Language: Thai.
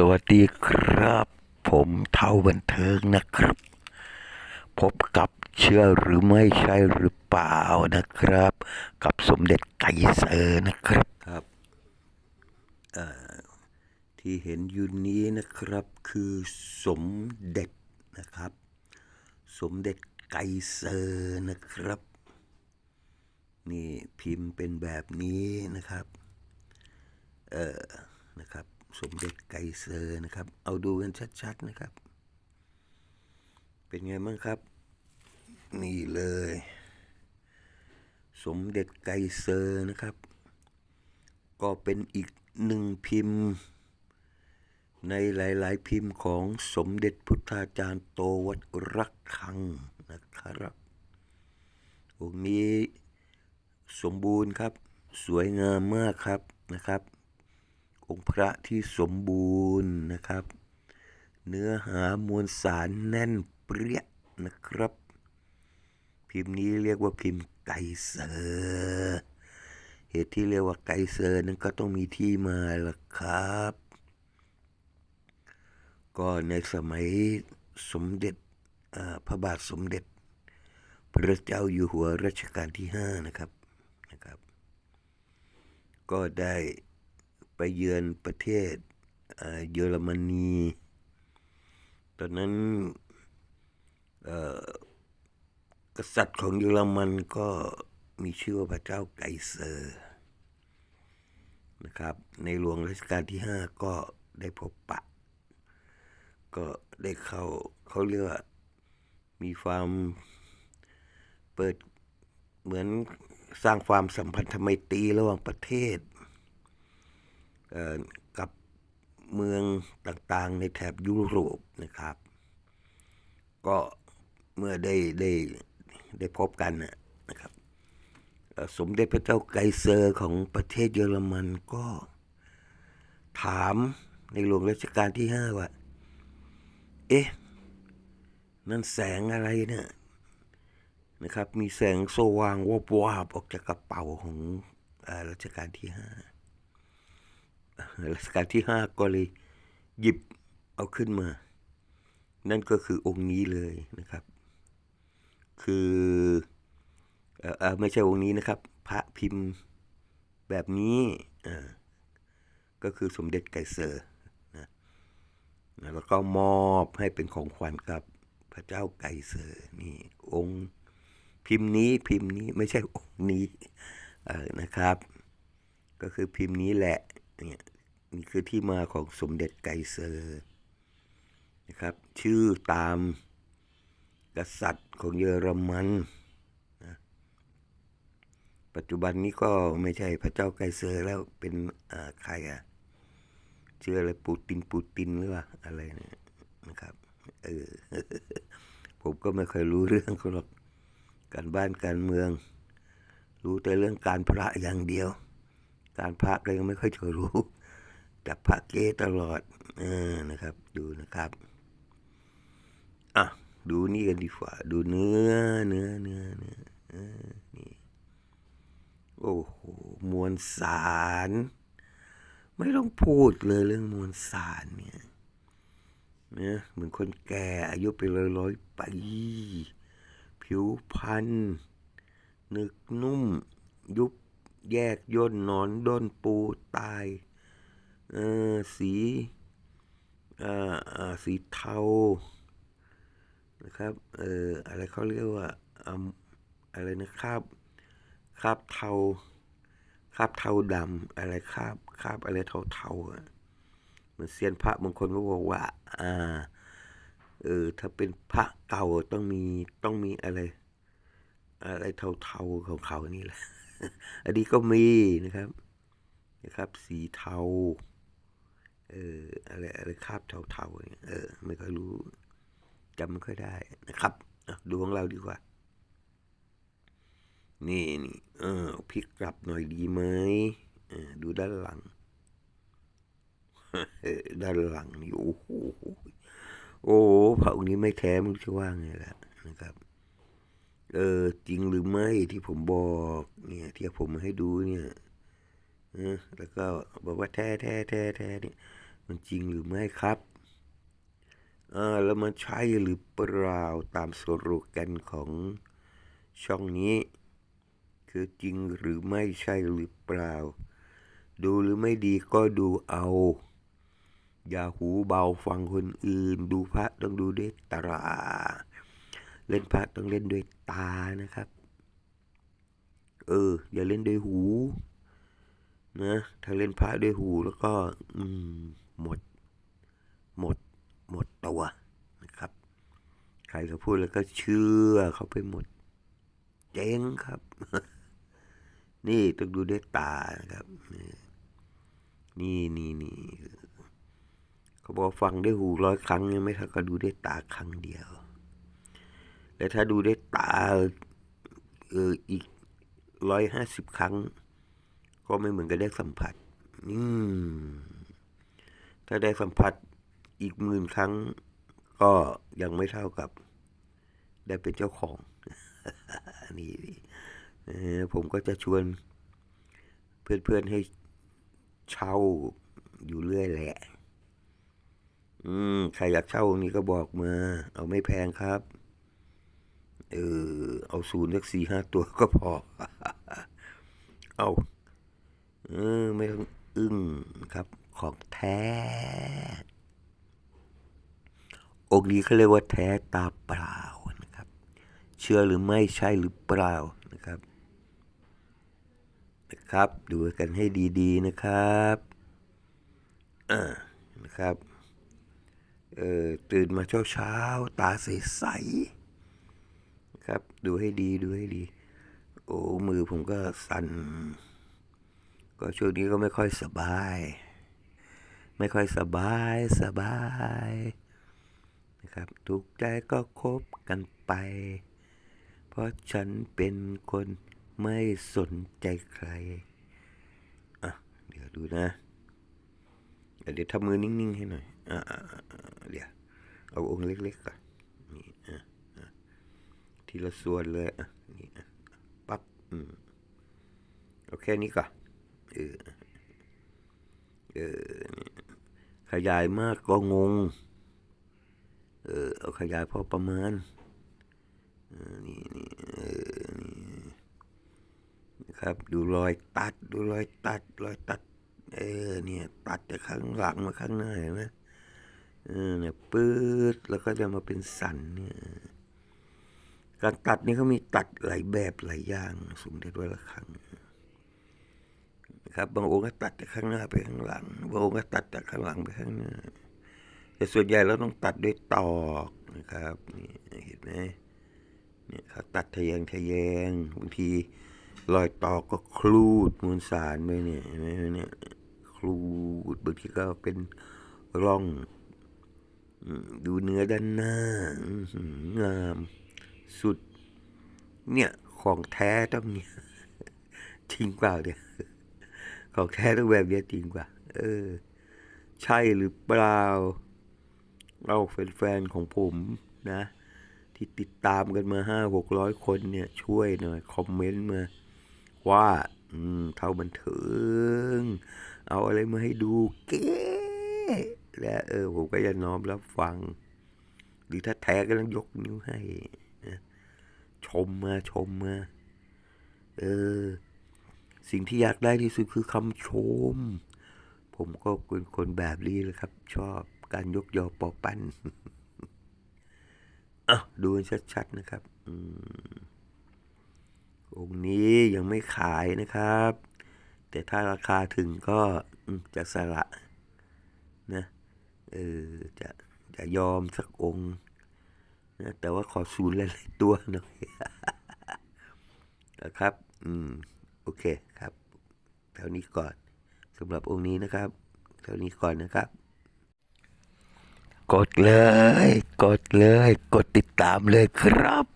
สวัสดีครับ ผมเท่าบันเทิงนะครับ พบกับเชื่อหรือไม่ใช่หรือเปล่านะครับ กับสมเด็จไกเซอร์นะครับครับที่เห็นอยู่นี้นะครับคือสมเด็จนะครับ สมเด็จไกเซอร์นะครับ นี่พิมพ์เป็นแบบนี้นะครับ เออนะครับ สมเด็จไกเซอร์นะครับ เอาดูกันชัดๆนะครับ เป็นไงบ้างครับ นี่เลย สมเด็จไกเซอร์นะครับ ก็เป็นอีกหนึ่งพิมพ์ ในหลายๆพิมพ์ของสมเด็จพุทธาจารย์โตวัดรักคังนะครับองค์นี้สมบูรณ์ครับ สวยงามมากครับนะครับ องค์พระที่สมบูรณ์นะครับ เนื้อหามวลสารแน่นเปรี้ยนะครับ พิมพ์นี้เรียกว่าพิมพ์ไกเซอร์เหตุที่เรียกว่าไกเซอร์นั้นก็ต้องมีที่มาล่ะครับ ก็ในสมัยสมเด็จพระบาทสมเด็จ พระเจ้าอยู่หัวรัชกาลที่ห้านะครับนะครับ ก็ได้ ไปเยือนประเทศเยอรมนี ตอนนั้นกษัตริย์ของเยอรมันก็มีชื่อว่าพระเจ้าไกเซอร์นะครับ ในหลวงรัชกาลที่ห้าก็ได้พบปะ ก็ได้เข้าเขาเรียกว่ามีความเปิดเหมือนสร้างความสัมพันธไมตรีระหว่างประเทศ กับเมืองต่างๆในแถบยุโรปนะครับ ก็เมื่อได้ได้ได้พบกันนะครับ สมเด็จพระเจ้าไกเซอร์ของประเทศเยอรมันก็ถามในหลวงรัชกาลที่ห้าว่า เอ๊ะ นั่นแสงอะไรเนี่ยนะครับ มีแสงสว่างวบวาบออกจากกระเป๋าของอรัชกาลที่ห้า รัชกาลที่ห้าก็เลยหยิบเอาขึ้นมา นั่นก็คือองค์นี้เลยนะครับ คือเอ่อเอ่อไม่ใช่องค์นี้นะครับ พระพิมพ์แบบนี้อ่าก็คือสมเด็จไกเซอร์นะแล้วก็มอบให้เป็นของขวัญกับพระเจ้าไกเซอร์นี่ องค์พิมพ์นี้พิมพ์นี้ไม่ใช่องค์นี้เออนะครับ ก็คือพิมพ์นี้แหละ เนี่ยนี่คือที่มาของสมเด็จไกเซอร์นะครับ ชื่อตามกษัตริย์ของเยอรมันนะปัจจุบันนี้ก็ไม่ใช่พระเจ้าไกเซอร์แล้วเป็นอ่าใครอะชื่ออะไรปูตินปูตินหรือว่าอะไรเนี่ยนะครับเออผมก็ไม่เคยรู้เรื่องเขาหรอกการบ้านการเมือง รู้แต่เรื่องการพระอย่างเดียว การพระก็ยังไม่ค่อยจะรู้แต่พระเกตลอดเออนะครับ ดูนะครับอะดูนี่กันดีกว่า ดูเนื้อเนื้อเนื้อเนื้ออนี่โอ้โหมวลสาร ไม่ต้องพูดเลยเรื่องมวลสารเนี่ยนะเหมือนคนแก่อายุเป็นร้อยร้อยปีผิวพรรณนึกนุ่มยุบ แยกย่นนอนด้นปูตาย เออสีอ่อเอ่อสีเทานะครับ เอออะไรเขาเรียกว่าอะไรนะคราบคราบเทาคราบเทาดำอะไรคราบคราบอะไรเทาๆอะเหมือนเซียนพระบางคนก็บอกว่า อ่า เออ ถ้าเป็นพระเก่าต้องมีต้องมีอะไร อะไรเทาๆของเขานี่แหละ อันนี้ก็มีนะครับนะครับ สีเทาเอออะไรอะไรคาบเทาๆเนี่ยเออไม่ค่อยรู้จำไม่ค่อยได้นะครับดูของเราดีกว่า นี่นี่เออพลิกกลับหน่อยดีไหมออดูด้านหลังด้านหลังนี่โอ้โหโอ้พระองค์นี้ไม่แท้ไม่รู้จะว่าไงละนะครับ เออจริงหรือไม่ที่ผมบอกเนี่ยที่ผมมาให้ดูเนี่ยเออแล้วก็บอกว่าแท้แท้แท้แท้เนี่ย มันจริงหรือไม่ครับอ่าแล้วมันใช่หรือเปล่าตามสโลแกนของช่องนี้ คือจริงหรือไม่ใช่หรือเปล่า ดูหรือไม่ดีก็ดูเอา อย่าหูเบาฟังคนอื่น ดูพระต้องดูด้วยตาเล่นพระต้องเล่นด้วย ตานะครับ เออ อย่าเล่นด้วยหู นะ ถ้าเล่นพระด้วยหูแล้วก็ อืม หมด หมด หมดตัวนะครับ ใครก็พูดแล้วก็เชื่อเขาไปหมด เจ๊งครับ นี่ต้องดูด้วยตานะครับ นี่นี่นี่เขาบอกฟังด้วยหูร้อยครั้งยังไม่เท่ากับดูด้วยตาครั้งเดียว และถ้าดูด้วยตาเอออีกร้อยห้าสิบครั้ง ก็ไม่เหมือนกับได้สัมผัส อืม ถ้าได้สัมผัสอีกหมื่นครั้ง ก็ยังไม่เท่ากับ ได้เป็นเจ้าของ นี่ผมก็จะชวน เพื่อนๆให้เช่าอยู่เรื่อยแหละ อืม ใครอยากเช่าองนี้ก็บอกมา เอาไม่แพงครับ เออ เอาศูนย์สักสี่ห้าตัวก็พอ เอาเออไม่ต้องอึ้งครับ ของแท้ องค์นี้เขาเรียกว่าแท้ตาเปล่านะครับ เชื่อหรือไม่ใช่หรือเปล่านะครับ นะครับ ดูกันให้ดีๆนะครับอ่านะครับ เออตื่นมาเช้าๆ ตาใสๆ ครับ ดูให้ดีดูให้ดี โอ้มือผมก็สั่น ก็ช่วงนี้ก็ไม่ค่อยสบาย ไม่ค่อยสบายสบายนะครับทุกใจก็คบกันไป เพราะฉันเป็นคนไม่สนใจใครอะเดี๋ยวดูนะ เดี๋ยวทำมือนิ่งๆให้หน่อยอ่าเดี๋ยวเอาองค์เล็กๆก่อนนี่อะ ทีละส่วนเลยอะนี่ปั๊บอืมเอาแค่นี้ก่อนเออเออขยายมากก็งง เออเอาขยายพอประมาณออนี่นี่เออนี่นะครับ ดูรอยตัด ดูรอยตัด รอยตัด เออ เนี่ย ตัดจากข้างหลังมาข้างหน้าเห็นไหมเออเนี่ยปื๊ดแล้วก็จะมาเป็นสันเนี่ย การตัดนี่เขามีตัดหลายแบบหลายอย่างสมเด็จวัดระฆังนะครับบางองค์ก็ตัดจากข้างหน้าไปข้างหลังบางองค์ก็ตัดจากข้างหลังไปข้างหน้าแต่ส่วนใหญ่เราต้องตัดด้วยตอกนะครับนี่เห็นไหมเนี่ยเขาตัดทะแยงทะแยงบางทีรอยตอกก็คลูดมวลสารไปเนี่ยเห็นไหมเนี่ยคลูดบางทีก็เป็นร่อง ดูเนื้อด้านหน้างาม สุด เนี่ยของแท้ต้องเนี่ยจริงเปล่าเนี่ยของแท้ต้องแบบเนี้ยจริงกว่า เออ ใช่หรือเปล่าเราแฟนๆของผมนะ ที่ติดตามกันมาห้าหกร้อยคนเนี่ย ช่วยหน่อย คอมเมนต์มา ว่า อืม เท่าบันเทิงเอาอะไรมาให้ดูเก๊และเออ ผมก็จะน้อมรับฟัง หรือถ้าแท้ก็ต้องยกนิ้วให้ ชมมาชมมา เออ สิ่งที่อยากได้ที่สุดคือคำชม ผมก็เป็นคนแบบนี้แหละครับ ชอบการยกยอปอปั้นอะดูชัดๆนะครับ อืมองค์นี้ยังไม่ขายนะครับ แต่ถ้าราคาถึงก็จะสละนะเออจะจะยอมสักองค์ นะแต่ว่าขอศูนย์หลายๆตัวหน่อยนะครับ อืม โอเคครับเท่านี้ก่อนสำหรับองค์นี้นะครับเท่านี้ก่อนนะครับ กดเลย กดเลย กดติดตามเลยครับ